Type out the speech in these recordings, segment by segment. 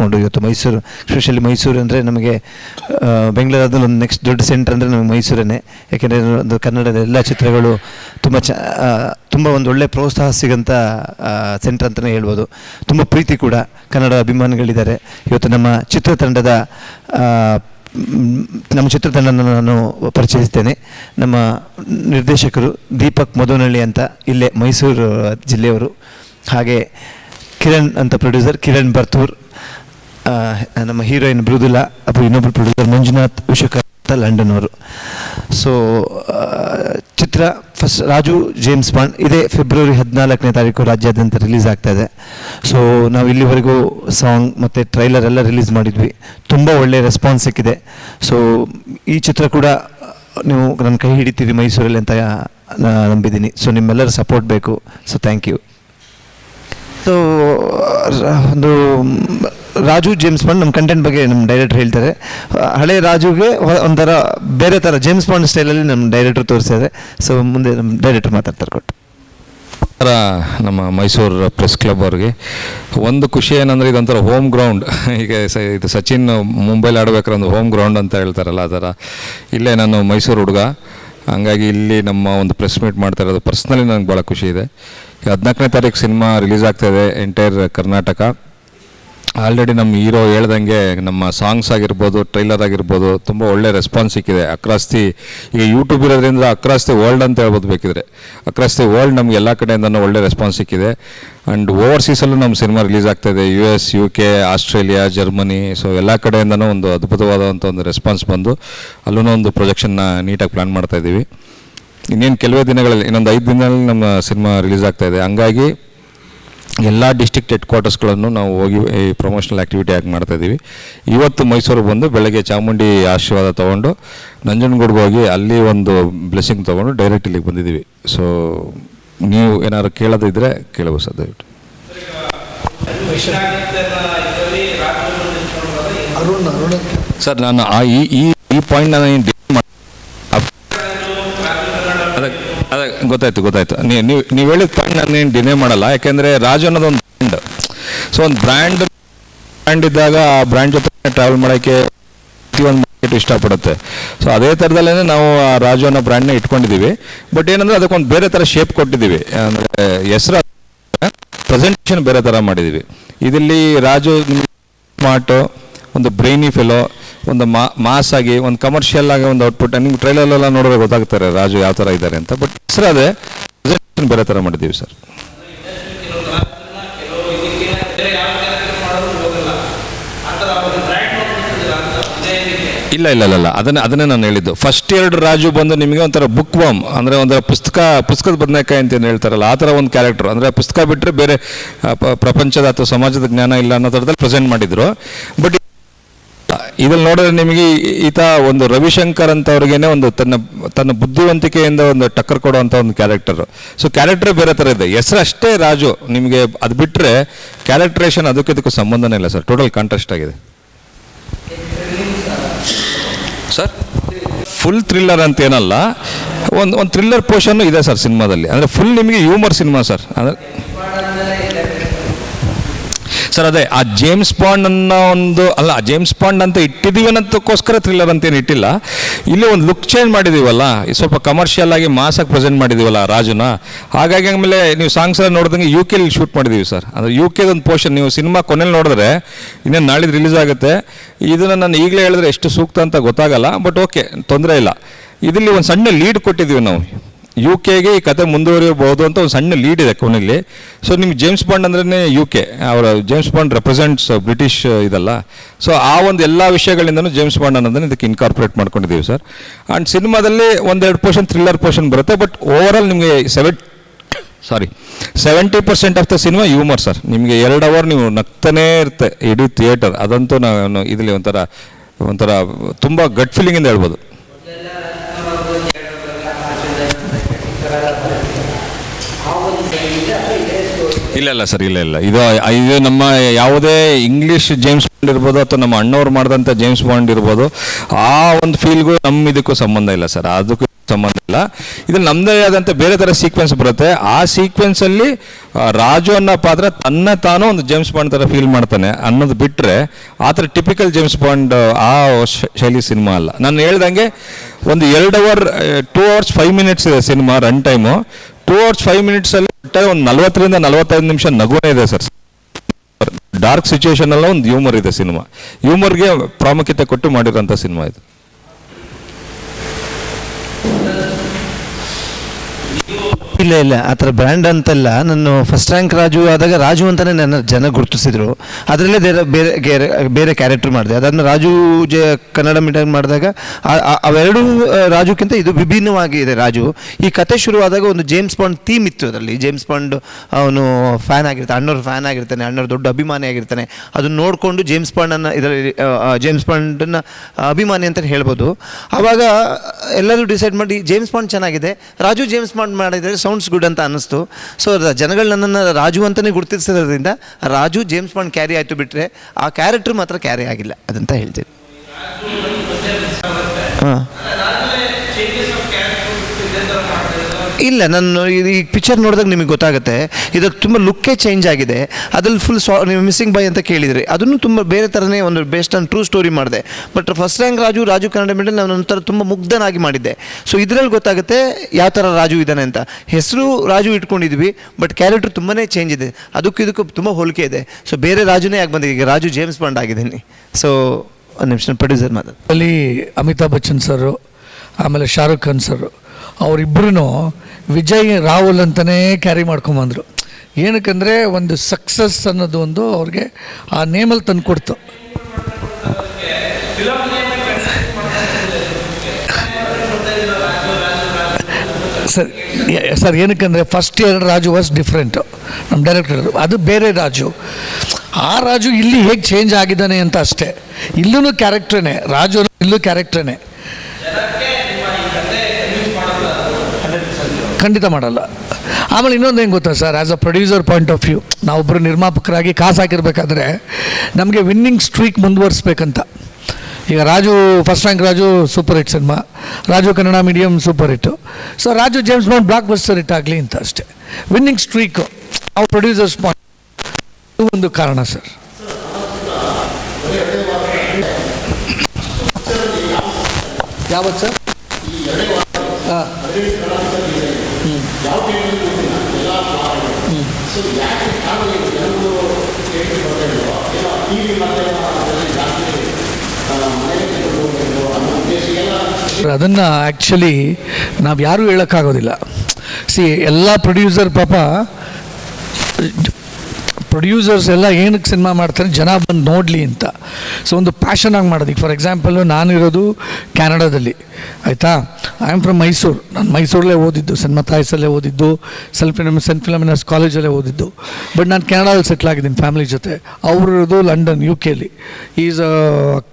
ಕೊಂಡು ಇವತ್ತು ಮೈಸೂರು ಸ್ಪೆಷಲಿ ಮೈಸೂರು ಅಂದರೆ ನಮಗೆ ಬೆಂಗಳೂರಾದಲ್ಲಿ ಒಂದು ನೆಕ್ಸ್ಟ್ ದೊಡ್ಡ ಸೆಂಟರ್ ಅಂದರೆ ನಮಗೆ ಮೈಸೂರೇ ಯಾಕೆಂದರೆ ಒಂದು ಕನ್ನಡದ ಎಲ್ಲ ಚಿತ್ರಗಳು ತುಂಬ ಚ ತುಂಬ ಒಂದು ಒಳ್ಳೆ ಪ್ರೋತ್ಸಾಹ ಸಿಗೋಂಥ ಸೆಂಟರ್ ಅಂತಲೇ ಹೇಳ್ಬೋದು. ತುಂಬ ಪ್ರೀತಿ ಕೂಡ ಕನ್ನಡ ಅಭಿಮಾನಿಗಳಿದ್ದಾರೆ. ಇವತ್ತು ನಮ್ಮ ಚಿತ್ರತಂಡದ ನಮ್ಮ ಚಿತ್ರತಂಡ ನಾನು ಪರಿಚಯಿಸ್ತೇನೆ. ನಮ್ಮ ನಿರ್ದೇಶಕರು ದೀಪಕ್ ಮಧುನಳ್ಳಿ ಅಂತ ಇಲ್ಲೇ ಮೈಸೂರು ಜಿಲ್ಲೆಯವರು. ಹಾಗೆ ಕಿರಣ್ ಅಂತ ಪ್ರೊಡ್ಯೂಸರ್ ಕಿರಣ್ ಬರ್ತೂರ್. ನಮ್ಮ ಹೀರೋಯಿನ್ ಮೃದುಲಾ ಅಥವಾ ಇನ್ನೊಬ್ಬರು ಪ್ರೊಡ್ಯೂಸರ್ ಮಂಜುನಾಥ್ ವಿಶ್ವಕರ್ ಅಂತ ಲಂಡನ್ ಅವರು ಸೊ ಚಿತ್ರ ಫಸ್ಟ್ ರಾಜು, ಜೇಮ್ಸ್ ಬಾಂಡ್, ಇದೇ ಫೆಬ್ರವರಿ ಹದಿನಾಲ್ಕನೇ ತಾರೀಕು ರಾಜ್ಯಾದ್ಯಂತ ರಿಲೀಸ್ ಆಗ್ತಾ ಇದೆ. ಸೊ ನಾವು ಇಲ್ಲಿವರೆಗೂ ಸಾಂಗ್ ಮತ್ತು ಟ್ರೈಲರ್ ಎಲ್ಲ ರಿಲೀಸ್ ಮಾಡಿದ್ವಿ. ತುಂಬ ಒಳ್ಳೆಯ ರೆಸ್ಪಾನ್ಸ್ ಸಿಕ್ಕಿದೆ. ಸೊ ಈ ಚಿತ್ರ ಕೂಡ ನೀವು ನನ್ನ ಕೈ ಹಿಡಿತೀರಿ ಮೈಸೂರಲ್ಲಿ ಅಂತ ನಂಬಿದ್ದೀನಿ. ಸೊ ನಿಮ್ಮೆಲ್ಲರ ಸಪೋರ್ಟ್ ಬೇಕು. ಸೊ ಥ್ಯಾಂಕ್ ಯು ಸೊ ಒಂದು, ರಾಜು ಜೇಮ್ಸ್ ಬಾಂಡ್ ನಮ್ಮ ಕಂಟೆಂಟ್ ಬಗ್ಗೆ ನಮ್ಮ ಡೈರೆಕ್ಟರ್ ಹೇಳ್ತಾರೆ. ಹಳೆ ರಾಜುಗೆ ಒಂಥರ ಬೇರೆ ಥರ ಜೇಮ್ಸ್ ಬಾಂಡ್ ಸ್ಟೈಲಲ್ಲಿ ನಮ್ಮ ಡೈರೆಕ್ಟರ್ ತೋರಿಸಿದ್ದಾರೆ ಸೊ ಮುಂದೆ ನಮ್ಮ ಡೈರೆಕ್ಟರ್ ಮಾತಾಡ್ತಾರೆ ಕೊಟ್ಟು. ನಮ್ಮ ಮೈಸೂರು ಪ್ರೆಸ್ ಕ್ಲಬ್ ಅವ್ರಿಗೆ. ಒಂದು ಖುಷಿ ಏನಂದರೆ ಇದೊಂಥರ ಹೋಮ್ ಗ್ರೌಂಡ್ ಈಗ ಇದು ಸಚಿನ್ ಮುಂಬೈಲಿ ಆಡ್ಬೇಕಾದ್ರೆ ಒಂದು ಹೋಮ್ ಗ್ರೌಂಡ್ ಅಂತ ಹೇಳ್ತಾರಲ್ಲ ಆ ಥರ ಇಲ್ಲೇ ನಾನು ಮೈಸೂರು ಹುಡುಗ. ಹಂಗಾಗಿ ಇಲ್ಲಿ ನಮ್ಮ ಒಂದು ಪ್ರೆಸ್ ಮೀಟ್ ಮಾಡ್ತಾ ಇರೋದು. ಪರ್ಸ್ನಲಿ ನನಗೆ ಭಾಳ ಖುಷಿ ಇದೆ. ಹದಿನಾಲ್ಕನೇ ತಾರೀಕು ಸಿನಿಮಾ ರಿಲೀಸ್ ಇದೆ ಎಂಟೈರ್ ಕರ್ನಾಟಕ. ಆಲ್ರೆಡಿ ನಮ್ಮ ಹೀರೋ ಹೇಳ್ದಂಗೆ ನಮ್ಮ ಸಾಂಗ್ಸ್ ಆಗಿರ್ಬೋದು ಟ್ರೈಲರ್ ಆಗಿರ್ಬೋದು, ತುಂಬ ಒಳ್ಳೆ ರೆಸ್ಪಾನ್ಸ್ ಸಿಕ್ಕಿದೆ. ಅಕ್ರಾಸ್ತಿ, ಈಗ ಯೂಟ್ಯೂಬ್ ಇರೋದ್ರಿಂದ ಅಕ್ರಾಸ್ತಿ ವರ್ಲ್ಡ್ ಅಂತ ಹೇಳ್ಬೋದು ಬೇಕಿದ್ರೆ. ಅಕ್ರಾಸ್ತಿ ವರ್ಲ್ಡ್ ನಮ್ಗೆ ಎಲ್ಲ ಕಡೆಯಿಂದನೂ ಒಳ್ಳೆ ರೆಸ್ಪಾನ್ಸ್ ಸಿಕ್ಕಿದೆ. ಆ್ಯಂಡ್ ಓವರ್ಸೀಸಲ್ಲೂ ನಮ್ಮ ಸಿನಿಮಾ ರಿಲೀಸ್ ಆಗ್ತಾ ಇದೆ. U S U K Australia Germany so ಎಲ್ಲ ಕಡೆಯಿಂದನೂ ಒಂದು ಅದ್ಭುತವಾದಂಥ ಒಂದು ರೆಸ್ಪಾನ್ಸ್ ಬಂದು, ಅಲ್ಲೂ ಒಂದು ಪ್ರೊಜೆಕ್ಷನ್ನ ನೀಟಾಗಿ ಪ್ಲ್ಯಾನ್ ಮಾಡ್ತಾ ಇದ್ದೀವಿ. ಇನ್ನೇನು ಕೆಲವೇ ದಿನಗಳಲ್ಲಿ ಇನ್ನೊಂದು ಐದು ದಿನದಲ್ಲಿ ನಮ್ಮ ಸಿನಿಮಾ ರಿಲೀಸ್ ಆಗ್ತಾ ಇದೆ. ಹಂಗಾಗಿ ಎಲ್ಲ ಡಿಸ್ಟಿಕ್ಟ್ ಹೆಡ್ ಕ್ವಾರ್ಟರ್ಸ್ಗಳನ್ನು ನಾವು ಹೋಗಿ ಈ ಪ್ರಮೋಷನಲ್ ಆ್ಯಕ್ಟಿವಿಟಿ ಆಗಿ ಮಾಡ್ತಾಯಿದ್ದೀವಿ ಇವತ್ತು ಮೈಸೂರಿಗೆ ಬಂದು ಬೆಳಗ್ಗೆ ಚಾಮುಂಡಿ ಆಶೀರ್ವಾದ ತೊಗೊಂಡು ನಂಜನಗೂಡ್ಗೆ ಹೋಗಿ ಅಲ್ಲಿ ಒಂದು ಬ್ಲೆಸ್ಸಿಂಗ್ ತೊಗೊಂಡು ಡೈರೆಕ್ಟ್ ಇಲ್ಲಿಗೆ ಬಂದಿದ್ದೀವಿ. ಸೊ ನೀವು ಏನಾದ್ರು ಕೇಳೋದಿದ್ರೆ ಕೇಳಬಹುದು ಸರ್ ದಯವಿಟ್ಟು. ಅರುಣ್ ಅರುಣ್. ಸರ್ ನಾನು ಆ ಈ ಈ ಈ ಪಾಯಿಂಟ್ ನಾನು ಏನು ಅದೇ ಅದೇ ಗೊತ್ತಾಯ್ತು ಗೊತ್ತಾಯ್ತು. ನೀವು ನೀವು ನೀವು ಹೇಳಿದ ಪಾಯಿಂಟ್ ನಾನು ನೀನು ಡಿನೇ ಮಾಡಲ್ಲ. ಯಾಕೆಂದರೆ ರಾಜು ಅನ್ನೋದು ಒಂದು ಬ್ರ್ಯಾಂಡ್ ಸೊ ಒಂದು ಬ್ರ್ಯಾಂಡ್ ಬ್ರ್ಯಾಂಡ್ ಇದ್ದಾಗ ಆ ಬ್ರ್ಯಾಂಡ್ ಜೊತೆ ಟ್ರಾವೆಲ್ ಮಾಡೋಕ್ಕೆ ಪ್ರತಿಯೊಂದು ಮಾರ್ಕೆಟ್ ಇಷ್ಟಪಡುತ್ತೆ. ಸೊ ಅದೇ ಥರದಲ್ಲೇ ನಾವು ಆ ರಾಜು ಅನ್ನೋ ಬ್ರ್ಯಾಂಡ್ನ ಇಟ್ಕೊಂಡಿದ್ದೀವಿ ಬಟ್ ಏನಂದರೆ ಅದಕ್ಕೊಂದು ಬೇರೆ ಥರ ಶೇಪ್ ಕೊಟ್ಟಿದ್ದೀವಿ ಅಂದರೆ ಹೆಸರು ಪ್ರೆಸೆಂಟೇಷನ್ ಬೇರೆ ಥರ ಮಾಡಿದ್ದೀವಿ ಇದರಲ್ಲಿ ರಾಜು ಸ್ಮಾರ್ಟು ಒಂದು ಬ್ರೈನಿ ಫೆಲೋ ಒಂದು ಮಾಸ್ ಆಗಿ, ಒಂದು ಕಮರ್ಷಿಯಲ್ ಆಗಿ ಒಂದು ಔಟ್ಪುಟ್ ನಿಮ್ಗೆ ಟ್ರೈಲರ್ಲೆಲ್ಲ ನೋಡಿದ್ರೆ ಗೊತ್ತಾಗ್ತಾರೆ ರಾಜು ಯಾವ ಥರ ಇದ್ದಾರೆ ಅಂತ. ಬಟ್ ಸರ್ ಅದೇ ಬೇರೆ ಥರ ಮಾಡಿದ್ದೀವಿ ಸರ್ ಇಲ್ಲ ಇಲ್ಲ ಇಲ್ಲ ಅದನ್ನ ಅದನ್ನೇ ಅದನ್ನೇ ನಾನು ಹೇಳಿದ್ದು. ಫಸ್ಟ್ ಎರಡು ರಾಜು ಬಂದು ನಿಮಗೆ ಒಂಥರ ಬುಕ್ ವಾಮ್ ಅಂದರೆ ಒಂಥರ ಪುಸ್ತಕ, ಪುಸ್ತಕದ ಬದನೇಕಾಯಿ ಅಂತ ಏನು ಹೇಳ್ತಾರಲ್ಲ, ಆ ಥರ ಒಂದು ಕ್ಯಾರೆಕ್ಟರ್ ಅಂದರೆ ಪುಸ್ತಕ ಬಿಟ್ಟರೆ ಬೇರೆ ಪ್ರಪಂಚದ ಅಥವಾ ಸಮಾಜದ ಜ್ಞಾನ ಇಲ್ಲ ಅನ್ನೋ ಥರದಲ್ಲಿ ಪ್ರೆಸೆಂಟ್ ಮಾಡಿದರು. ಬಟ್ ಇದ್ರಲ್ಲಿ ನೋಡಿದ್ರೆ ನಿಮಗೆ ಈತ ಒಂದು ರವಿಶಂಕರ್ ಅಂತವ್ರಿಗೇನೆ ಒಂದು ತನ್ನ ತನ್ನ ಬುದ್ಧಿವಂತಿಕೆಯಿಂದ ಒಂದು ಟಕ್ಕರ್ ಕೊಡುವಂಥ ಒಂದು ಕ್ಯಾರೆಕ್ಟರ್ ಸೊ ಕ್ಯಾರೆಕ್ಟರ್ ಬೇರೆ ಥರ ಇದೆ. ಹೆಸರು ಅಷ್ಟೇ ರಾಜು. ನಿಮಗೆ ಅದು ಬಿಟ್ಟರೆ ಕ್ಯಾರೆಕ್ಟ್ರೇಷನ್ ಅದಕ್ಕೆ ಇದಕ್ಕೂ ಸಂಬಂಧನೇ ಇಲ್ಲ ಸರ್ ಟೋಟಲ್ ಕಾಂಟ್ರಾಸ್ಟ್ ಆಗಿದೆ. ಸರ್ ಫುಲ್ ಥ್ರಿಲ್ಲರ್ ಅಂತ ಏನಲ್ಲ, ಒಂದು ಒಂದು ಥ್ರಿಲ್ಲರ್ ಪೋರ್ಷನ್ನು ಇದೆ ಸರ್ ಸಿನಿಮಾದಲ್ಲಿ. ಅಂದರೆ ಫುಲ್ ನಿಮಗೆ ಹ್ಯೂಮರ್ ಸಿನಿಮಾ ಸರ್ ಅಂದರೆ ಸರ್ ಅದೇ, ಆ ಜೇಮ್ಸ್ ಬಾಂಡ್ ಅನ್ನೋ ಒಂದು, ಅಲ್ಲ ಜೇಮ್ಸ್ ಬಾಂಡ್ ಅಂತ ಇಟ್ಟಿದ್ದೀವಿ ಅನ್ನೋದಕ್ಕೋಸ್ಕರ ಥ್ರಿಲ್ಲರ್ ಅಂತೇನು ಇಟ್ಟಿಲ್ಲ. ಇಲ್ಲಿ ಒಂದು ಲುಕ್ ಚೇಂಜ್ ಮಾಡಿದ್ದೀವಲ್ಲ ಸ್ವಲ್ಪ ಕಮರ್ಷಿಯಲ್ ಆಗಿ ಮಾಸಾಗಿ ಪ್ರೆಸೆಂಟ್ ಮಾಡಿದ್ದೀವಲ್ಲ ರಾಜುನ. ಹಾಗಾಗಿ ಆಮೇಲೆ ನೀವು ಸಾಂಗ್ಸ್ ಎಲ್ಲ ನೋಡಿದಂಗೆ ಯು ಕೆಲಿ ಶೂಟ್ ಮಾಡಿದ್ದೀವಿ ಸರ್ ಅಂದರೆ ಯು ಕೆದ ಒಂದು ಪೋರ್ಷನ್ ನೀವು ಸಿನಿಮಾ ಕೊನೆಯಲ್ಲಿ ನೋಡಿದ್ರೆ ಇನ್ನೇನು ನಾಳಿದ್ದು ರಿಲೀಸ್ ಆಗುತ್ತೆ. ಇದನ್ನು ನಾನು ಈಗಲೇ ಹೇಳಿದ್ರೆ ಎಷ್ಟು ಸೂಕ್ತ ಅಂತ ಗೊತ್ತಾಗಲ್ಲ ಬಟ್ ಓಕೆ ತೊಂದರೆ ಇಲ್ಲ. ಇದರಲ್ಲಿ ಒಂದು ಸಣ್ಣ ಲೀಡ್ ಕೊಟ್ಟಿದ್ದೀವಿ ನಾವು. ಯು ಕೆಗೆ ಈ ಕತೆ ಮುಂದುವರಿಯಬಹುದು ಅಂತ ಒಂದು ಸಣ್ಣ ಲೀಡ್ ಇದೆ ಕೊನೆಯಲ್ಲಿ ಸೊ ನಿಮ್ಗೆ ಜೇಮ್ಸ್ ಬಾಂಡ್ ಅಂದ್ರೆ ಯು ಕೆ ಅವರ ಜೇಮ್ಸ್ ಬಾಂಡ್ ರೆಪ್ರೆಸೆಂಟ್ಸ್ ಬ್ರಿಟಿಷ್ ಇದಲ್ಲ. ಸೊ ಆ ಒಂದು ಎಲ್ಲ ವಿಷಯಗಳಿಂದನೂ ಜೇಮ್ಸ್ ಬಾಂಡ್ ಅನ್ನೋದನ್ನ ಇದಕ್ಕೆ ಇನ್ಕಾರ್ಪೊರೇಟ್ ಮಾಡ್ಕೊಂಡಿದ್ದೀವಿ ಸರ್. ಆ್ಯಂಡ್ ಸಿನಿಮಾದಲ್ಲಿ ಒಂದೆರಡು ಪೋರ್ಷನ್ ಥ್ರಿಲ್ಲರ್ ಪೋರ್ಷನ್ ಬರುತ್ತೆ ಬಟ್ ಓವರ್ ಆಲ್ ನಿಮಗೆ seven sorry seventy percent of the cinema humour sir. ನಿಮಗೆ ಎರಡು ಅವರ್ ನೀವು ನಗ್ತಾನೇ ಇರುತ್ತೆ, ಇಡೀ ಥಿಯೇಟರ್ ಅದಂತೂ ನಾನು, ಇದರಲ್ಲಿ ಒಂಥರ ಒಂಥರ ತುಂಬ ಗಟ್ ಫೀಲಿಂಗಿಂದ ಹೇಳ್ಬೋದು. ಇಲ್ಲ ಇಲ್ಲ ಸರ್, ಇಲ್ಲ ಇಲ್ಲ. ಇದು ಇದು ನಮ್ಮ ಯಾವುದೇ ಇಂಗ್ಲಿಷ್ ಜೇಮ್ಸ್ ಬಾಂಡ್ ಇರ್ಬೋದು ಅಥವಾ ನಮ್ಮ ಅಣ್ಣವ್ರು ಮಾಡಿದಂಥ ಜೇಮ್ಸ್ ಬಾಂಡ್ ಇರ್ಬೋದು, ಆ ಒಂದು ಫೀಲ್ಗೂ ನಮ್ಮ ಇದಕ್ಕೂ ಸಂಬಂಧ ಇಲ್ಲ ಸರ್. ಅದಕ್ಕೂ ಸಂಬಂಧ ಇಲ್ಲ. ಇದು ನಮ್ಮದೇ ಆದಂಥ ಬೇರೆ ಥರ ಸೀಕ್ವೆನ್ಸ್ ಬರುತ್ತೆ. ಆ ಸೀಕ್ವೆನ್ಸಲ್ಲಿ ರಾಜು ಅನ್ನೋ ಪಾತ್ರ ತನ್ನ ತಾನು ಒಂದು ಜೇಮ್ಸ್ ಬಾಂಡ್ ಥರ ಫೀಲ್ ಮಾಡ್ತಾನೆ. ಅನ್ನೋದು ಬಿಟ್ಟರೆ ಆ ಥರ ಟಿಪಿಕಲ್ ಜೇಮ್ಸ್ ಬಾಂಡ್ ಆ ಶೈಲಿ ಸಿನಿಮಾ ಅಲ್ಲ. ನಾನು ಹೇಳ್ದಂಗೆ ಒಂದು ಎರಡು hour two hours five minutes ಇದೆ cinema run time two hours five ಮಿನಿಟ್ಸಲ್ಲಿ ಒಟ್ಟಾರೆ ಒಂದು ನಲ್ವತ್ತರಿಂದ ನಲವತ್ತೈದು ನಿಮಿಷ ನಗುನೇ ಇದೆ ಸರ್. ಡಾರ್ಕ್ ಸಿಚುವೇಶನ್ ಅಲ್ಲ ಒಂದು ಹ್ಯೂಮರ್ ಇದೆ ಸಿನಿಮಾ. ಹ್ಯೂಮರ್ಗೆ ಪ್ರಾಮುಖ್ಯತೆ ಕೊಟ್ಟು ಮಾಡಿರೋಂಥ ಸಿನಿಮಾ ಇದು. ಇಲ್ಲ ಇಲ್ಲ. ಆ ಥರ ಬ್ರ್ಯಾಂಡ್ ಅಂತಲ್ಲ. ನಾನು ಫಸ್ಟ್ ರ್ಯಾಂಕ್ ರಾಜು ಆದಾಗ ರಾಜು ಅಂತಲೇ ನನ್ನ ಜನ ಗುರುತಿಸಿದ್ರು. ಅದರಲ್ಲೇ ಬೇರೆ ಬೇರೆ ಬೇರೆ ಬೇರೆ ಕ್ಯಾರೆಕ್ಟರ್ ಮಾಡಿದೆ. ಅದಾದ್ಮೇಲೆ ರಾಜು ಜ ಕನ್ನಡ ಮೀಡಿಯಂ ಮಾಡಿದಾಗ ಅವೆರಡೂ ರಾಜುಕ್ಕಿಂತ ಇದು ವಿಭಿನ್ನವಾಗಿದೆ ರಾಜು. ಈ ಕತೆ ಶುರುವಾದಾಗ ಒಂದು ಜೇಮ್ಸ್ ಬಾಂಡ್ ಥೀಮ್ ಇತ್ತು ಅದರಲ್ಲಿ. ಜೇಮ್ಸ್ ಬಾಂಡ್ ಅವನು ಫ್ಯಾನ್ ಆಗಿರ್ತಾನೆ ಅಣ್ಣವ್ರ ಫ್ಯಾನ್ ಆಗಿರ್ತಾನೆ, ಅಣ್ಣವ್ರ ದೊಡ್ಡ ಅಭಿಮಾನಿ ಆಗಿರ್ತಾನೆ. ಅದನ್ನು ನೋಡಿಕೊಂಡು ಜೇಮ್ಸ್ ಬಾಂಡನ್ನು ಇದರಲ್ಲಿ ಜೇಮ್ಸ್ ಬಾಂಡನ್ನ ಅಭಿಮಾನಿ ಅಂತ ಹೇಳ್ಬೋದು. ಆವಾಗ ಎಲ್ಲರೂ ಡಿಸೈಡ್ ಮಾಡಿ ಜೇಮ್ಸ್ ಪಾಂಡ್ ಚೆನ್ನಾಗಿದೆ. ರಾಜು ಜೇಮ್ಸ್ ಬಾಂಡ್ ಮಾಡಿದರೆ ಸೌಂಡ್ಸ್ ಗುಡ್ ಅಂತ ಅನ್ನಿಸ್ತು. ಸೊ ಜನಗಳು ನನ್ನನ್ನು ರಾಜು ಅಂತಲೇ ಗುರುತಿಸಿರೋದ್ರಿಂದ ರಾಜು ಜೇಮ್ಸ್ ಬಾಂಡ್ ಕ್ಯಾರಿ ಆಯಿತು ಬಿಟ್ಟರೆ ಆ ಕ್ಯಾರೆಕ್ಟರ್ ಮಾತ್ರ ಕ್ಯಾರಿ ಆಗಿಲ್ಲ ಅದಂತ ಹೇಳ್ತೀನಿ. ಹಾಂ. ಇಲ್ಲ, ನಾನು ಈ ಪಿಕ್ಚರ್ ನೋಡಿದಾಗ ನಿಮಗೆ ಗೊತ್ತಾಗುತ್ತೆ. ಇದಕ್ಕೆ ತುಂಬ ಲುಕ್ಕೇ ಚೇಂಜ್ ಆಗಿದೆ. ಅದ್ರಲ್ಲಿ ಫುಲ್ ಸಾ ನೀವು ಮಿಸ್ಸಿಂಗ್ ಬೈ ಅಂತ ಕೇಳಿದ್ರಿ. ಅದನ್ನು ತುಂಬ ಬೇರೆ ಥರನೇ ಒಂದು ಬೇಸ್ಟ್ ಆನ್ ಟ್ರೂ ಸ್ಟೋರಿ ಮಾಡಿದೆ. But first rank Raju Raju Kannada medium ನಾನು ಒಂಥರ ತುಂಬ ಮುಗ್ಧನಾಗಿ ಮಾಡಿದ್ದೆ. ಸೊ ಇದರಲ್ಲಿ ಗೊತ್ತಾಗುತ್ತೆ ಯಾವ ಥರ ರಾಜು ಇದ್ದಾನೆ ಅಂತ. ಹೆಸರು ರಾಜು ಇಟ್ಕೊಂಡಿದ್ವಿ ಬಟ್ ಕ್ಯಾರೆಕ್ಟರ್ ತುಂಬಾ ಚೇಂಜ್ ಇದೆ. ಅದಕ್ಕೂ ಇದಕ್ಕೂ ತುಂಬ ಹೋಲಿಕೆ ಇದೆ. ಸೊ ಬೇರೆ ರಾಜುನೇ ಆಗಿ ಬಂದಿದೆ. ಈಗ ರಾಜು ಜೇಮ್ಸ್ ಬಾಂಡ್ ಆಗಿದ್ದೀನಿ. ಸೊ ಒಂದು ನಿಮಿಷ ಪ್ರೊಡ್ಯೂಸರ್ ಮಾತಾಡ್ತೀನಿ ಅಲ್ಲಿ ಅಮಿತಾಬ್ ಬಚ್ಚನ್ ಸರು, ಆಮೇಲೆ ಶಾರುಖ್ ಖಾನ್ ಸರು ಅವರಿಬ್ಬರೂ ವಿಜಯ್, ರಾಹುಲ್ ಅಂತಲೇ ಕ್ಯಾರಿ ಮಾಡ್ಕೊಂಬಂದರು. ಏನಕ್ಕಂದರೆ ಒಂದು ಸಕ್ಸಸ್ ಅನ್ನೋದು ಒಂದು ಅವ್ರಿಗೆ ಆ ನೇಮಲ್ಲಿ ತಂದುಕೊಡ್ತು sir sir, ಏನಕ್ಕಂದರೆ first year Raju was different ನಮ್ಮ ಡೈರೆಕ್ಟರ್ ಅದು ಬೇರೆ ರಾಜು. ಆ ರಾಜು ಇಲ್ಲಿ ಹೇಗೆ ಚೇಂಜ್ ಆಗಿದ್ದಾನೆ ಅಂತ ಅಷ್ಟೇ. ಇಲ್ಲೂ ಕ್ಯಾರೆಕ್ಟ್ರೇ ರಾಜು ಇಲ್ಲೂ ಕ್ಯಾರೆಕ್ಟ್ರೇ ಖಂಡಿತ ಮಾಡಲ್ಲ. ಆಮೇಲೆ ಇನ್ನೊಂದು ಏನು ಗೊತ್ತಾ sir as a producer point of view ನಾವೊಬ್ಬರು ನಿರ್ಮಾಪಕರಾಗಿ ಕಾಸು ಹಾಕಿರ್ಬೇಕಾದ್ರೆ ನಮಗೆ ವಿನ್ನಿಂಗ್ ಸ್ಟ್ರೀಕ್ ಮುಂದುವರಿಸ್ಬೇಕಂತ. ಈಗ Raju first rank Raju super hit cinema Raju Kannada medium super hit so Raju James Bond blockbuster hit ಆಗಲಿ ಅಂತ ಅಷ್ಟೇ. ವಿನ್ನಿಂಗ್ ಸ್ಟ್ರೀಕು ನಾವು ಪ್ರೊಡ್ಯೂಸರ್ಸ್ ಪಾಯಿಂಟ್ ಒಂದು ಕಾರಣ ಸರ್. ಯಾವತ್ತು ಸರ್? ಹಾಂ ಅದನ್ನು ಆ್ಯಕ್ಚುಲಿ ನಾವು ಯಾರೂ ಹೇಳೋಕ್ಕಾಗೋದಿಲ್ಲ. ಸಿ ಎಲ್ಲ ಪ್ರೊಡ್ಯೂಸರ್ ಪಾಪ ಪ್ರೊಡ್ಯೂಸರ್ಸ್ ಎಲ್ಲ ಏನಕ್ಕೆ ಸಿನಿಮಾ ಮಾಡ್ತಾರೆ? ಜನ ಬಂದು ನೋಡಲಿ ಅಂತ. ಸೊ ಒಂದು ಪ್ಯಾಷನ್ ಆಗಿ ಮಾಡೋದು. ಈಗ ಫಾರ್ ಎಕ್ಸಾಂಪಲು ನಾನಿರೋದು ಕ್ಯಾನಡಾದಲ್ಲಿ ಆಯಿತಾ? ಐ ಆಮ್ ಫ್ರಮ್ ಮೈಸೂರು ನಾನು ಮೈಸೂರಲ್ಲೇ ಓದಿದ್ದು. ಸಿನಿಮಾ ತಾಯಿಸಲ್ಲೇ ಓದಿದ್ದು. ಸೆಲ್ಫ್ ಸೆಂಟ್ ಫಿಲಮಿನಸ್ ಕಾಲೇಜಲ್ಲೇ ಓದಿದ್ದು. ಬಟ್ ನಾನು ಕೆನಡಾದಲ್ಲಿ ಸೆಟ್ಲ್ ಆಗಿದ್ದೀನಿ ಫ್ಯಾಮಿಲಿ ಜೊತೆ. ಅವ್ರದ್ದು ಲಂಡನ್ ಯು ಕೆಲಿ ಈಸ್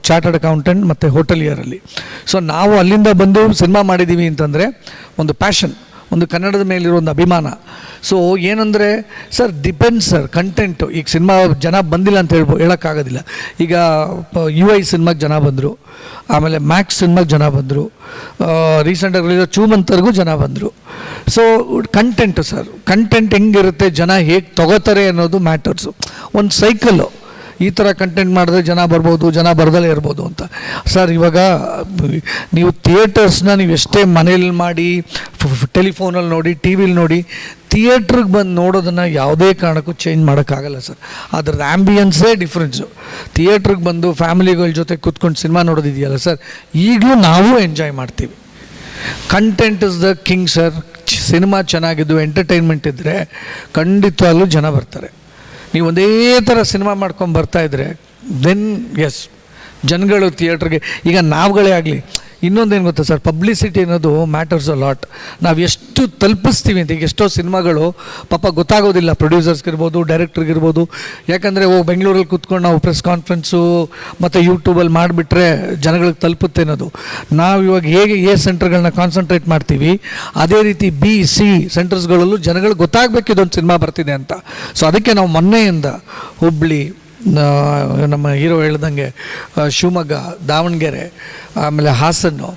ಚಾರ್ಟರ್ಡ್ ಅಕೌಂಟೆಂಟ್ ಮತ್ತು ಹೋಟೆಲಿಯರಲ್ಲಿ ಸೊ ನಾವು ಅಲ್ಲಿಂದ ಬಂದು ಸಿನಿಮಾ ಮಾಡಿದ್ದೀವಿ ಅಂತಂದರೆ ಒಂದು ಪ್ಯಾಷನ್ ಒಂದು ಕನ್ನಡದ ಮೇಲಿರೋ ಒಂದು ಅಭಿಮಾನ. ಸೊ ಏನಂದರೆ ಸರ್ ಡಿಪೆಂಡ್ ಸರ್ ಕಂಟೆಂಟು ಈಗ ಸಿನಿಮಾ ಜನ ಬಂದಿಲ್ಲ ಅಂತ ಹೇಳ್ಬೋ, ಹೇಳೋಕ್ಕಾಗೋದಿಲ್ಲ. ಈಗ ಯು ಐ ಸಿನಿಮಾಗೆ ಜನ ಬಂದರು. ಆಮೇಲೆ ಮ್ಯಾಕ್ಸ್ ಸಿನಿಮಾಗೆ ಜನ ಬಂದರು. ರೀಸೆಂಟಾಗಿ ರಿಲೀಸ್ ಚೂಮಂತರ್ಗೂ ಜನ ಬಂದರು. ಸೊ ಕಂಟೆಂಟು ಸರ್ ಕಂಟೆಂಟ್ ಹೆಂಗಿರುತ್ತೆ, ಜನ ಹೇಗೆ ತಗೋತಾರೆ ಅನ್ನೋದು ಮ್ಯಾಟರ್ಸು ಒಂದು ಸೈಕಲ್ಲು ಈ ಥರ ಕಂಟೆಂಟ್ ಮಾಡಿದ್ರೆ ಜನ ಬರ್ಬೋದು, ಜನ ಬರ್ದಲೇ ಇರ್ಬೋದು ಅಂತ. ಸರ್ ಇವಾಗ, ನೀವು ಥಿಯೇಟರ್ಸ್ನ ನೀವು ಎಷ್ಟೇ ಮನೇಲಿ ಮಾಡಿ ಟೆಲಿಫೋನಲ್ಲಿ ನೋಡಿ ಟಿ ವಿಲಿ ನೋಡಿ ಥಿಯೇಟ್ರಿಗೆ ಬಂದು ನೋಡೋದನ್ನು ಯಾವುದೇ ಕಾರಣಕ್ಕೂ ಚೇಂಜ್ ಮಾಡೋಕ್ಕಾಗಲ್ಲ ಸರ್ ಅದ್ರದ್ದು ಆ್ಯಂಬಿಯನ್ಸೇ ಡಿಫ್ರೆನ್ಸು ಥಿಯೇಟ್ರಿಗೆ ಬಂದು ಫ್ಯಾಮಿಲಿಗಳ ಜೊತೆ ಕೂತ್ಕೊಂಡು ಸಿನಿಮಾ ನೋಡೋದಿದೆಯಲ್ಲ ಸರ್ ಈಗಲೂ ನಾವು ಎಂಜಾಯ್ ಮಾಡ್ತೀವಿ. Content is the king sir cinema ಚೆನ್ನಾಗಿದ್ದು ಎಂಟರ್ಟೈನ್ಮೆಂಟ್ ಇದ್ದರೆ ಖಂಡಿತವಾಗ್ಲೂ ಜನ ಬರ್ತಾರೆ. ನೀವು ಒಂದೇ ಥರ ಸಿನಿಮಾ ಮಾಡ್ಕೊಂಡು ಬರ್ತಾ ಇದ್ರೆ ದೆನ್ ಎಸ್ ಜನಗಳು ಥಿಯೇಟ್ರಿಗೆ ಈಗ ನಾವುಗಳೇ ಆಗಲಿ ಇನ್ನೊಂದೇನು ಗೊತ್ತಾ ಸರ್? ಪಬ್ಲಿಸಿಟಿ ಅನ್ನೋದು ಮ್ಯಾಟರ್ಸ್ ಅ ಲಾಟ್ ನಾವು ಎಷ್ಟು ತಲುಪಿಸ್ತೀವಿ ಅಂತ, ಈಗ ಎಷ್ಟೋ ಸಿನಿಮಾಗಳು ಪಾಪ ಗೊತ್ತಾಗೋದಿಲ್ಲ. ಪ್ರೊಡ್ಯೂಸರ್ಸ್ಗಿರ್ಬೋದು ಡೈರೆಕ್ಟ್ರಿಗಿರ್ಬೋದು ಯಾಕಂದರೆ, ಓ, ಬೆಂಗಳೂರಲ್ಲಿ ಕೂತ್ಕೊಂಡು ನಾವು ಪ್ರೆಸ್ ಕಾನ್ಫರೆನ್ಸು ಮತ್ತು ಯೂಟ್ಯೂಬಲ್ಲಿ ಮಾಡಿಬಿಟ್ರೆ ಜನಗಳಿಗೆ ತಲುಪುತ್ತೆ ಅನ್ನೋದು. ನಾವು ಇವಾಗ ಹೇಗೆ ಎ ಸೆಂಟರ್ಗಳನ್ನ ಕಾನ್ಸಂಟ್ರೇಟ್ ಮಾಡ್ತೀವಿ, ಅದೇ ರೀತಿ ಬಿ ಸಿ ಸೆಂಟರ್ಸ್ಗಳಲ್ಲೂ ಜನಗಳಿಗೆ ಗೊತ್ತಾಗಬೇಕು ಇದೊಂದು ಸಿನಿಮಾ ಬರ್ತಿದೆ ಅಂತ. ಸೊ ಅದಕ್ಕೆ ನಾವು ಮೊನ್ನೆಯಿಂದ ಹುಬ್ಳಿ ನಮ್ಮ ಹೀರೋ ಹೇಳ್ದಂಗೆ ಶಿವಮೊಗ್ಗ, ದಾವಣಗೆರೆ, ಆಮೇಲೆ ಹಾಸನ್ನು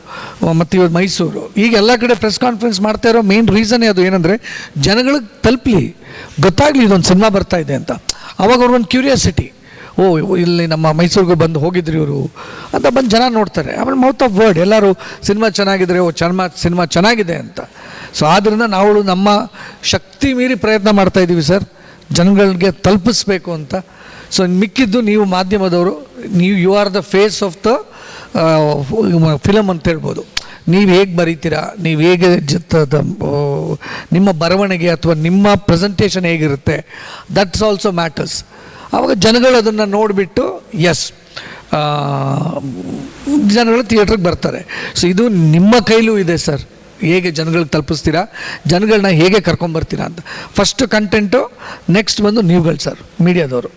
ಮತ್ತು ಇವತ್ತು ಮೈಸೂರು. ಈಗ ಎಲ್ಲ ಕಡೆ ಪ್ರೆಸ್ ಕಾನ್ಫರೆನ್ಸ್ ಮಾಡ್ತಾ ಇರೋ ಮೇನ್ ರೀಸನ್ನೇ ಅದು ಏನಂದರೆ, ಜನಗಳಿಗೆ ತಲುಪಲಿ, ಗೊತ್ತಾಗಲಿ ಇದೊಂದು ಸಿನಿಮಾ ಬರ್ತಾ ಇದೆ ಅಂತ. ಅವಾಗ ಅವ್ರಿಗೊಂದು ಕ್ಯೂರಿಯಾಸಿಟಿ ಓ, ಇಲ್ಲಿ ನಮ್ಮ ಮೈಸೂರಿಗೆ ಬಂದು ಹೋಗಿದ್ರು ಇವರು ಅಂತ ಬಂದು ಜನ ನೋಡ್ತಾರೆ. ಆಮೇಲೆ ಮೌತ್ ಆಫ್ ವರ್ಡ್ ಎಲ್ಲರೂ ಸಿನಿಮಾ ಚೆನ್ನಾಗಿದ್ರೆ, ಓ, ಚರ್ಮ ಸಿನಿಮಾ ಚೆನ್ನಾಗಿದೆ ಅಂತ. ಸೊ ಆದ್ದರಿಂದ ನಾವು ನಮ್ಮ ಶಕ್ತಿ ಮೀರಿ ಪ್ರಯತ್ನ ಮಾಡ್ತಾ ಇದ್ದೀವಿ ಸರ್. ಜನಗಳಿಗೆ ತಲುಪಿಸ್ಬೇಕು ಅಂತ ಸೊ ಮಿಕ್ಕಿದ್ದು ನೀವು ಮಾಧ್ಯಮದವರು, ನೀವು you are the face of the film ಅಂತ ಹೇಳ್ಬೋದು. ನೀವು ಹೇಗೆ ಬರೀತೀರಾ? ನೀವು ಹೇಗೆ ನಿಮ್ಮ ಬರವಣಿಗೆ ಅಥವಾ ನಿಮ್ಮ ಪ್ರೆಸೆಂಟೇಷನ್ ಹೇಗಿರುತ್ತೆ? ದಟ್ಸ್ ಆಲ್ಸೋ ಮ್ಯಾಟರ್ಸ್ ಆವಾಗ ಜನಗಳು ಅದನ್ನು ನೋಡಿಬಿಟ್ಟು ಎಸ್ ಜನಗಳು ಥಿಯೇಟ್ರಿಗೆ ಬರ್ತಾರೆ. ಸೊ ಇದು ನಿಮ್ಮ ಕೈಲೂ ಇದೆ ಸರ್ ಹೇಗೆ ಜನಗಳಿಗೆ ತಲುಪಿಸ್ತೀರಾ? ಜನಗಳನ್ನ ಹೇಗೆ ಕರ್ಕೊಂಬರ್ತೀರಾ ಅಂತ. ಫಸ್ಟ್ ಕಂಟೆಂಟು ನೆಕ್ಸ್ಟ್ ಬಂದು ನೀವುಗಳು ಸರ್ ಮೀಡಿಯಾದವರು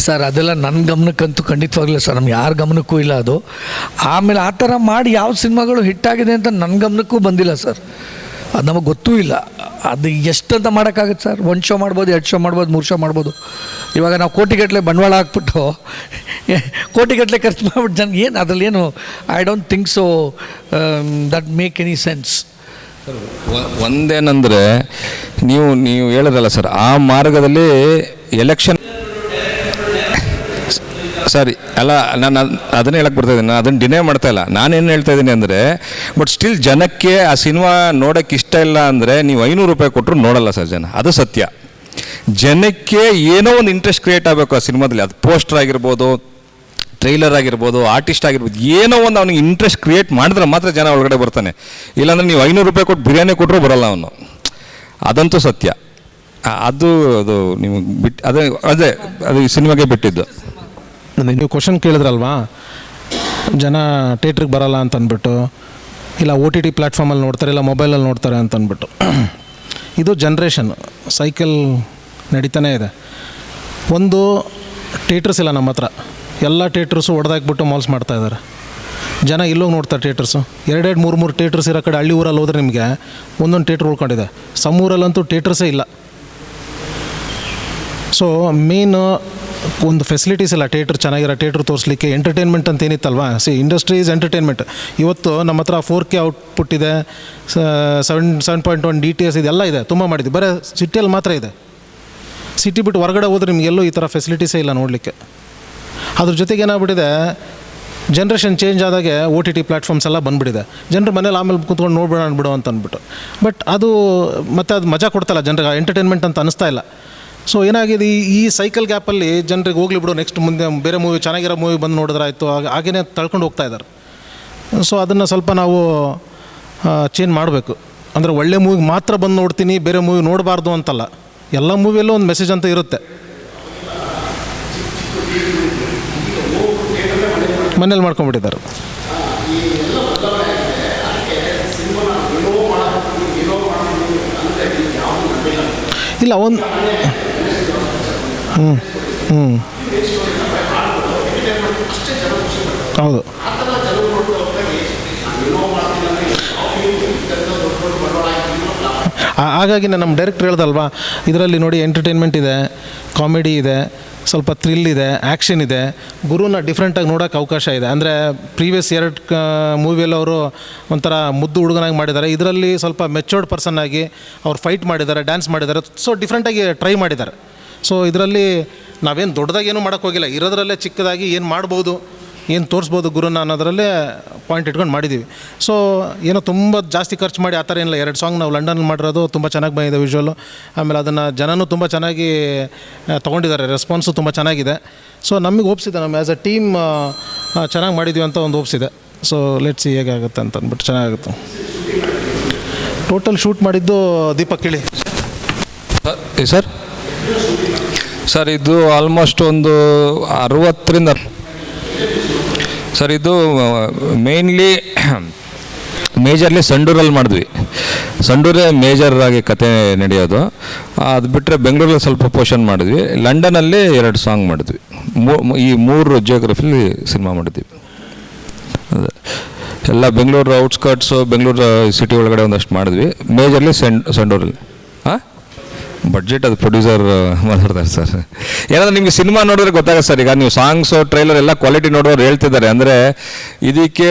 ಸರ್ ಅದೆಲ್ಲ ನನ್ನ ಗಮನಕ್ಕಂತೂ ಖಂಡಿತವಾಗಲಿಲ್ಲ ಸರ್, ನಮ್ಗೆ ಯಾರ ಗಮನಕ್ಕೂ ಇಲ್ಲ ಅದು. ಆಮೇಲೆ ಆ ಥರ ಮಾಡಿ ಯಾವ ಸಿನಿಮಾಗಳು ಹಿಟ್ಟಾಗಿದೆ ಅಂತ ನನ್ನ ಗಮನಕ್ಕೂ ಬಂದಿಲ್ಲ ಸರ್. ಅದು ನಮಗೆ ಗೊತ್ತೂ ಇಲ್ಲ. ಅದು ಎಷ್ಟಂತ ಮಾಡೋಕ್ಕಾಗುತ್ತೆ ಸರ್? ಒಂದು ಶೋ ಮಾಡ್ಬೋದು, ಎರಡು ಶೋ ಮಾಡ್ಬೋದು, ಮೂರು ಶೋ ಮಾಡ್ಬೋದು. ಇವಾಗ ನಾವು ಕೋಟಿಗಟ್ಟಲೆ ಬಂಡವಾಳ ಹಾಕ್ಬಿಟ್ಟು, ಕೋಟಿಗಟ್ಟಲೆ ಖರ್ಚು ಮಾಡ್ಬಿಟ್ಟು ಜನ ಏನು ಅದರಲ್ಲಿ ಏನು I don't think so that make any sense ಒಂದೇನಂದರೆ ಒಂದೇನಂದ್ರೆ ನೀವು ನೀವು ಹೇಳಿದ್ರಲ್ಲ ಸರ್, ಆ ಮಾರ್ಗದಲ್ಲಿ ಎಲೆಕ್ಷನ್ ಸರಿ, ಅಲ್ಲ, ನಾನು ಅದನ್ನ ಹೇಳಕ್ಕೆ ಬರ್ತಾ ಇದ್ದೀನಿ, ನಾನು ಅದನ್ನು ಡಿನೇ ಮಾಡ್ತಾ ಇಲ್ಲ. ನಾನೇನು ಹೇಳ್ತಾ ಇದ್ದೀನಿ ಅಂದರೆ ಬಟ್ ಸ್ಟಿಲ್ ಜನಕ್ಕೆ ಆ ಸಿನಿಮಾ ನೋಡೋಕ್ಕೆ ಇಷ್ಟ ಇಲ್ಲ ಅಂದರೆ ನೀವು ಐನೂರು ರೂಪಾಯಿ ಕೊಟ್ಟರು ನೋಡಲ್ಲ ಸರ್ ಜನ. ಅದು ಸತ್ಯ. ಜನಕ್ಕೆ ಏನೋ ಒಂದು ಇಂಟ್ರೆಸ್ಟ್ ಕ್ರಿಯೇಟ್ ಆಗಬೇಕು ಆ ಸಿನಿಮಾದಲ್ಲಿ ಅದು ಪೋಸ್ಟರ್ ಆಗಿರ್ಬೋದು ಟ್ರೈಲರ್ ಆಗಿರ್ಬೋದು ಆರ್ಟಿಸ್ಟ್ ಆಗಿರ್ಬೋದು, ಏನೋ ಒಂದು ಅವ್ನಿಗೆ ಇಂಟ್ರೆಸ್ಟ್ ಕ್ರಿಯೇಟ್ ಮಾಡಿದ್ರೆ ಮಾತ್ರ ಜನ ಒಳಗಡೆ ಬರ್ತಾನೆ. ಇಲ್ಲಾಂದ್ರೆ ನೀವು ಐನೂರು ರೂಪಾಯಿ ಕೊಟ್ಟು ಬಿರಿಯಾನಿ ಕೊಟ್ಟರು ಬರಲ್ಲ ಅವನು. ಅದಂತೂ ಸತ್ಯ. ಅದು ಅದು ನಿಮಗೆ ಬಿಟ್ಟು ಅದೇ ಅದೇ, ಅದು ಸಿನಿಮಾಗೆ ಬಿಟ್ಟಿದ್ದು. ನೀವು ಕ್ವಶನ್ ಕೇಳಿದ್ರಲ್ವಾ? ಜನ ಥಿಯೇಟ್ರಿಗೆ ಬರಲ್ಲ ಅಂತ ಅಂದ್ಬಿಟ್ಟು ಇಲ್ಲ ಓ ಟಿ ಟಿ ಪ್ಲ್ಯಾಟ್ಫಾರ್ಮಲ್ಲಿ ನೋಡ್ತಾರೆ, ಇಲ್ಲ ಮೊಬೈಲಲ್ಲಿ ನೋಡ್ತಾರೆ ಅಂತ ಅಂದ್ಬಿಟ್ಟು ಇದು ಜನ್ರೇಷನ್ ಸೈಕಲ್ ನಡೀತಾನೇ ಇದೆ. ಒಂದು ಥಿಯೇಟ್ರಸ್ ಇಲ್ಲ ನಮ್ಮ ಹತ್ರ. ಎಲ್ಲ ಥಿಯೇಟ್ರಸ್ಸು ಒಡೆದಾಕ್ಬಿಟ್ಟು ಮಾಲ್ಸ್ ಮಾಡ್ತಾ ಇದ್ದಾರೆ ಜನ ಇಲ್ಲೋಗಿ ನೋಡ್ತಾರೆ ಥಿಯೇಟ್ರಸ್ಸು ಎರಡೆರಡು ಮೂರು ಮೂರು ಥಿಯೇಟ್ರಸ್ ಇರೋ ಕಡೆ ಹಳ್ಳಿ ಊರಲ್ಲಿ ಹೋದ್ರೆ ನಿಮಗೆ ಒಂದೊಂದು ಥಿಯೇಟ್ರ್ ಉಳ್ಕೊಂಡಿದೆ. ಸಮ್ಮೂರಲ್ಲಂತೂ ಥಿಯೇಟ್ರಸ್ಸೇ ಇಲ್ಲ. ಸೊ ಮೇನ್ ಒಂದು ಫೆಸಿಲಿಟೀಸ್ ಇಲ್ಲ ಥಿಯೇಟ್ರ್ ಚೆನ್ನಾಗಿರೋ ಥಿಯೇಟ್ರ್ ತೋರಿಸ್ಲಿಕ್ಕೆ ಎಂಟರ್ಟೈನ್ಮೆಂಟ್ ಅಂತ ಏನಿತ್ತಲ್ವಾ? ಸಿ ಇಂಡಸ್ಟ್ರಿ ಈಸ್ ಎಂಟರ್ಟೈನ್ಮೆಂಟ್ ಇವತ್ತು ನಮ್ಮ ಹತ್ರ ಫೋರ್ ಕೆ ಔಟ್ಪುಟ್ ಇದೆ seven seven point one D T S ಇದೆಲ್ಲ ಇದೆ, ತುಂಬ ಮಾಡಿದ್ವಿ. ಬರೀ ಸಿಟಿಯಲ್ಲಿ ಮಾತ್ರ ಇದೆ. ಸಿಟಿ ಬಿಟ್ಟು ಹೊರಗಡೆ ಹೋದ್ರೆ ನಿಮಗೆಲ್ಲೂ ಈ ಥರ ಫೆಸಿಲಿಟೀಸೇ ಇಲ್ಲ ನೋಡಲಿಕ್ಕೆ. ಅದ್ರ ಜೊತೆಗೆ ಏನಾಗ್ಬಿಟ್ಟಿದೆ ಜನ್ರೇಷನ್ ಚೇಂಜ್ ಆದಾಗೆ ಒ ಟಿ ಟಿ ಪ್ಲ್ಯಾಟ್ಫಾರ್ಮ್ಸ್ ಎಲ್ಲ ಬಂದುಬಿಟ್ಟಿದೆ. ಜನರು ಮನೇಲಿ ಆಮೇಲೆ ಕೂತ್ಕೊಂಡು ನೋಡ್ಬೇಡ ಅನ್ಬಿಡು ಅಂತ ಅಂದ್ಬಿಟ್ಟು. ಬಟ್ ಅದು ಮತ್ತೆ ಅದು ಮಜಾ ಕೊಡ್ತಲ್ಲ ಜನರಿಗೆ ಎಂಟರ್ಟೈನ್ಮೆಂಟ್ ಅಂತ ಅನಿಸ್ತಾ ಇಲ್ಲ. ಸೊ ಏನಾಗಿದೆ? ಈ ಸೈಕಲ್ ಗ್ಯಾಪಲ್ಲಿ ಜನರಿಗೆ ಹೋಗ್ಲಿ ಬಿಡು ನೆಕ್ಸ್ಟ್ ಮುಂದೆ ಬೇರೆ ಮೂವಿ ಚೆನ್ನಾಗಿರೋ ಮೂವಿ ಬಂದು ನೋಡಿದ್ರೆ ಆಯಿತು ಹಾಗೆಯೇ ತಳ್ಕೊಂಡು ಹೋಗ್ತಾ ಇದ್ದಾರೆ ಸೊ ಅದನ್ನು ಸ್ವಲ್ಪ ನಾವು ಚೇಂಜ್ ಮಾಡಬೇಕು. ಅಂದರೆ ಒಳ್ಳೆ ಮೂವಿಗೆ ಮಾತ್ರ ಬಂದು ನೋಡ್ತೀನಿ, ಬೇರೆ ಮೂವಿ ನೋಡಬಾರ್ದು ಅಂತಲ್ಲ. ಎಲ್ಲ ಮೂವಿಯಲ್ಲೂ ಒಂದು ಮೆಸೇಜ್ ಅಂತ ಇರುತ್ತೆ. ಮನೇಲಿ ಮಾಡ್ಕೊಂಡ್ಬಿಟ್ಟಿದ್ದಾರೆ. ಇಲ್ಲ, ಒಂದು ಹೌದು. ಹಾಗಾಗಿ ನಾನು ನಮ್ಮ ಡೈರೆಕ್ಟ್ರ್ ಹೇಳ್ದಲ್ವಾ, ಇದರಲ್ಲಿ ನೋಡಿ ಎಂಟರ್ಟೈನ್ಮೆಂಟ್ ಇದೆ ಕಾಮಿಡಿ ಇದೆ, ಸ್ವಲ್ಪ ಥ್ರಿಲ್ ಇದೆ ಆ್ಯಕ್ಷನ್ ಇದೆ. ಗುರುನ ಡಿಫ್ರೆಂಟಾಗಿ ನೋಡೋಕೆ ಅವಕಾಶ ಇದೆ. ಅಂದರೆ ಪ್ರೀವಿಯಸ್ ಎರಡು ಮೂವಿಯಲ್ಲಿ ಅವರು ಒಂಥರ ಮುದ್ದು ಹುಡುಗನಾಗಿ ಮಾಡಿದ್ದಾರೆ. ಇದರಲ್ಲಿ ಸ್ವಲ್ಪ ಮೆಚೋರ್ಡ್ ಪರ್ಸನ್ ಆಗಿ ಅವ್ರು ಫೈಟ್ ಮಾಡಿದ್ದಾರೆ ಡ್ಯಾನ್ಸ್ ಮಾಡಿದ್ದಾರೆ. ಸೊ ಡಿಫ್ರೆಂಟಾಗಿ ಟ್ರೈ ಮಾಡಿದ್ದಾರೆ. ಸೊ ಇದರಲ್ಲಿ ನಾವೇನು ದೊಡ್ಡದಾಗಿ ಏನೂ ಮಾಡೋಕ್ಕೋಗಿಲ್ಲ ಇರೋದ್ರಲ್ಲೇ ಚಿಕ್ಕದಾಗಿ ಏನು ಮಾಡ್ಬೋದು, ಏನು ತೋರಿಸ್ಬೋದು ಗುರುನ ಅನ್ನೋದರಲ್ಲೇ ಪಾಯಿಂಟ್ ಇಟ್ಕೊಂಡು ಮಾಡಿದ್ದೀವಿ ಸೊ ಏನೋ ತುಂಬ ಜಾಸ್ತಿ ಖರ್ಚು ಮಾಡಿ ಆ ಥರ ಏನಿಲ್ಲ. ಎರಡು ಸಾಂಗ್ ನಾವು ಲಂಡನ್ ಮಾಡಿರೋದು ತುಂಬ ಚೆನ್ನಾಗಿ ಬಂದಿದೆ ವಿಜುವಲು ಆಮೇಲೆ ಅದನ್ನು ಜನನೂ ತುಂಬ ಚೆನ್ನಾಗಿ ತೊಗೊಂಡಿದ್ದಾರೆ. ರೆಸ್ಪಾನ್ಸು ತುಂಬ ಚೆನ್ನಾಗಿದೆ. ಸೊ ನಮಗೆ ಒಪ್ಸಿದೆ ನಮ್ಮ ಆ್ಯಸ್ ಅ ಟೀಮ್ ಚೆನ್ನಾಗಿ ಮಾಡಿದ್ದೀವಿ ಅಂತ ಒಂದು ಒಪ್ಸಿದೆ. ಸೊ ಲೆಟ್ಸ್ ಹೇಗಾಗುತ್ತೆ ಅಂತ ಅಂದ್ಬಿಟ್ಟು ಚೆನ್ನಾಗುತ್ತೆ ಟೋಟಲ್ ಶೂಟ್ ಮಾಡಿದ್ದು ದೀಪಕ್ ಕೇಳಿ ಸರ್ ಸರ್, ಇದು ಆಲ್ಮೋಸ್ಟ್ ಒಂದು ಅರವತ್ತರಿಂದ. ಸರ್, ಇದು ಮೇಯ್ನ್ಲಿ ಮೇಜರ್ಲಿ ಸಂಡೂರಲ್ಲಿ ಮಾಡಿದ್ವಿ. ಸಂಡೂರೇ ಮೇಜರ್ ಆಗಿ ಕತೆ ನಡೆಯೋದು. ಅದು ಬಿಟ್ಟರೆ ಬೆಂಗಳೂರಲ್ಲಿ ಸ್ವಲ್ಪ ಪೋಷನ್ ಮಾಡಿದ್ವಿ. ಲಂಡನಲ್ಲಿ ಎರಡು ಸಾಂಗ್ ಮಾಡಿದ್ವಿ. ಈ ಮೂರು ಜಿಯೋಗ್ರಫಿಲಿ ಸಿನಿಮಾ ಮಾಡಿದ್ವಿ. ಎಲ್ಲ ಬೆಂಗಳೂರು ಔಟ್ಸ್ಕರ್ಟ್ಸು ಬೆಂಗಳೂರು ಸಿಟಿ ಒಳಗಡೆ ಒಂದಷ್ಟು ಮಾಡಿದ್ವಿ. ಮೇಜರ್ಲಿ ಸೆಂಡ್ ಸಂಡೂರಲ್ಲಿ ಬಡ್ಜೆಟ್ ಅದು ಪ್ರೊಡ್ಯೂಸರ್ ಮಾತಾಡ್ತಾರೆ ಸರ್ ಏನಾದ್ರೆ ನಿಮಗೆ ಸಿನಿಮಾ ನೋಡಿದ್ರೆ ಗೊತ್ತಾಗುತ್ತೆ ಸರ್ ಈಗ ನೀವು ಸಾಂಗ್ಸು ಟ್ರೈಲರ್ ಎಲ್ಲ ಕ್ವಾಲಿಟಿ ನೋಡೋರು ಹೇಳ್ತಿದ್ದಾರೆ. ಅಂದರೆ ಇದಕ್ಕೆ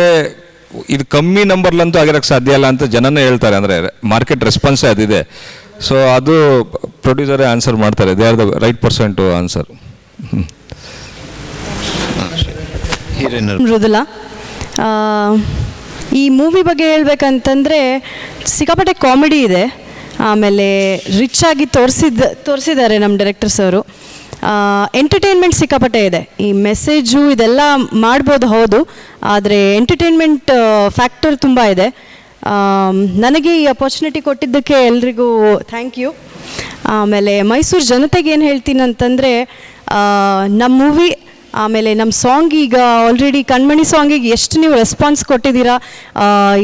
ಇದು ಕಮ್ಮಿ ನಂಬರ್ಲಂತೂ ಆಗಿರೋಕ್ಕೆ ಸಾಧ್ಯ ಇಲ್ಲ ಅಂತ ಜನನೇ ಹೇಳ್ತಾರೆ. ಅಂದರೆ ಮಾರ್ಕೆಟ್ ರೆಸ್ಪಾನ್ಸೇ ಅದಿದೆ. ಸೊ ಅದು ಪ್ರೊಡ್ಯೂಸರೇ ಆನ್ಸರ್ ಮಾಡ್ತಾರೆ. They are the right person to answer Mridula ಈ ಮೂವಿ ಬಗ್ಗೆ ಹೇಳ್ಬೇಕಂತಂದರೆ ಸಿಕ್ಕಾಪಟ್ಟೆ ಕಾಮಿಡಿ ಇದೆ. ಆಮೇಲೆ ರಿಚ್ ಆಗಿ ತೋರಿಸಿದ ತೋರಿಸಿದ್ದಾರೆ ನಮ್ಮ ಡೈರೆಕ್ಟರ್ಸ್ ಅವರು. ಎಂಟರ್ಟೈನ್ಮೆಂಟ್ ಸಿಕ್ಕಾಪಟ್ಟೆ ಇದೆ. ಈ ಮೆಸೇಜು ಇದೆಲ್ಲ ಮಾಡ್ಬೋದು, ಹೌದು. ಆದರೆ ಎಂಟರ್ಟೈನ್ಮೆಂಟ್ ಫ್ಯಾಕ್ಟರ್ ತುಂಬ ಇದೆ. ನನಗೆ ಈ ಅಪರ್ಚುನಿಟಿ ಕೊಟ್ಟಿದ್ದಕ್ಕೆ ಎಲ್ರಿಗೂ ಥ್ಯಾಂಕ್ ಯು ಆಮೇಲೆ ಮೈಸೂರು ಜನತೆಗೆ ಏನು ಹೇಳ್ತೀನಿ ಅಂತಂದರೆ ನಮ್ಮ ಮೂವಿ ಆಮೇಲೆ ನಮ್ಮ ಸಾಂಗ್ ಈಗ ಆಲ್ರೆಡಿ ಕಣ್ಮಣಿ ಸಾಂಗಿಗೆ ಎಷ್ಟು ನೀವು ರೆಸ್ಪಾನ್ಸ್ ಕೊಟ್ಟಿದ್ದೀರಾ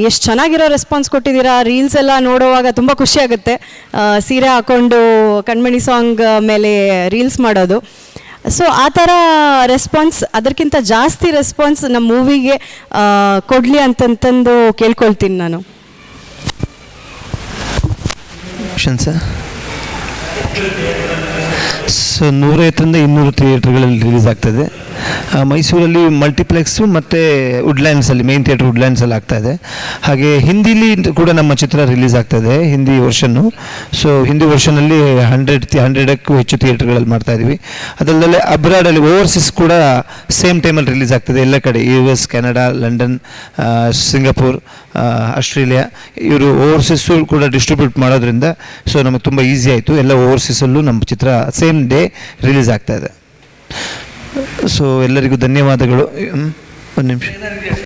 ಎಷ್ಟು ಚೆನ್ನಾಗಿರೋ ರೆಸ್ಪಾನ್ಸ್ ಕೊಟ್ಟಿದ್ದೀರಾ ರೀಲ್ಸ್ ಎಲ್ಲ ನೋಡುವಾಗ ತುಂಬ ಖುಷಿ ಆಗುತ್ತೆ. ಸೀರೆ ಹಾಕ್ಕೊಂಡು ಕಣ್ಮಣಿ ಸಾಂಗ್ ಮೇಲೆ ರೀಲ್ಸ್ ಮಾಡೋದು. ಸೊ ಆ ಥರ ರೆಸ್ಪಾನ್ಸ್ ಅದಕ್ಕಿಂತ ಜಾಸ್ತಿ ರೆಸ್ಪಾನ್ಸ್ ನಮ್ಮ ಮೂವಿಗೆ ಕೊಡಲಿ ಅಂತಂತಂದು ಕೇಳ್ಕೊಳ್ತೀನಿ ನಾನು. ಸರ್ ಸೊ ನೂರೈವತ್ತರಿಂದ ಇನ್ನೂರು ಥಿಯೇಟ್ರ್ಗಳಲ್ಲಿ ರಿಲೀಸ್ ಆಗ್ತಾಯಿದೆ ಆ, ಮೈಸೂರಲ್ಲಿ ಮಲ್ಟಿಪ್ಲೆಕ್ಸು ಮತ್ತು ವುಡ್ಲ್ಯಾಂಡ್ಸಲ್ಲಿ ಮೇನ್ ಥಿಯೇಟ್ರ್ ವುಡ್ಲ್ಯಾಂಡ್ಸಲ್ಲಿ ಇದೆ. ಹಾಗೆ ಹಿಂದಿಲಿ ಕೂಡ ನಮ್ಮ ಚಿತ್ರ ರಿಲೀಸ್ ಆಗ್ತಾಯಿದೆ ಹಿಂದಿ ವರ್ಷನ್ನು. ಸೊ ಹಿಂದಿ ವರ್ಷನಲ್ಲಿ ಹಂಡ್ರೆಡ್ ಹಂಡ್ರೆಡಕ್ಕೂ ಹೆಚ್ಚು ಥಿಯೇಟ್ರ್ಗಳಲ್ಲಿ ಮಾಡ್ತಾ ಇದೀವಿ. ಅದಲ್ಲದೆ ಅಬ್ರಾಡಲ್ಲಿ ಓವರ್ಸೀಸ್ ಕೂಡ ಸೇಮ್ ಟೈಮಲ್ಲಿ ರಿಲೀಸ್ ಆಗ್ತದೆ ಎಲ್ಲ ಕಡೆ U S Canada London Singapore Singapore Australia ಇವರು ಓವರ್ಸೀಸು ಕೂಡ ಡಿಸ್ಟ್ರಿಬ್ಯೂಟ್ ಮಾಡೋದ್ರಿಂದ ಸೊ ನಮಗೆ ತುಂಬ ಈಸಿ ಆಯಿತು. ಎಲ್ಲ ಓವರ್ಸೀಸಲ್ಲೂ ನಮ್ಮ ಚಿತ್ರ ಸೇಮ್ ಡೇ ರಿಲೀಸ್ ಆಗ್ತಾ ಇದೆ. ಸೊ ಎಲ್ಲರಿಗೂ ಧನ್ಯವಾದಗಳು. ಒಂದು ನಿಮಿಷ.